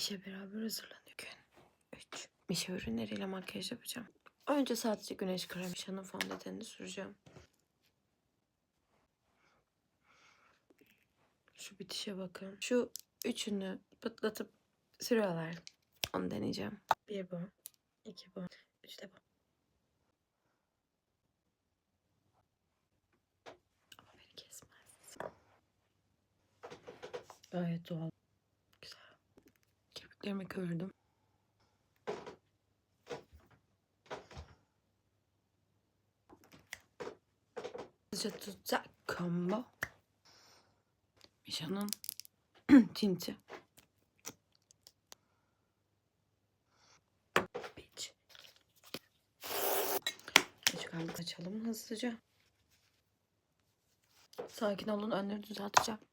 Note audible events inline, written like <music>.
İşe beraber hazırlanıyor. Gün 3. Mişe ürünleriyle makyaj yapacağım. Önce sadece güneş kremi, Mişa'nın fondötenini süreceğim. Şu bitişe bakın. Şu üçünü pıtlatıp sürüyorlar. Onu deneyeceğim. Bir bu. iki bu. Üç de bu. Ama beni kesmez. Gayet doğal. Kirpiklerimi kıvırdım. Hızlıca tutacak combo. Mişa'nın <clears throat> tinti. Bitch. Açalım hızlıca. Sakin olun önleri düzelteceğim.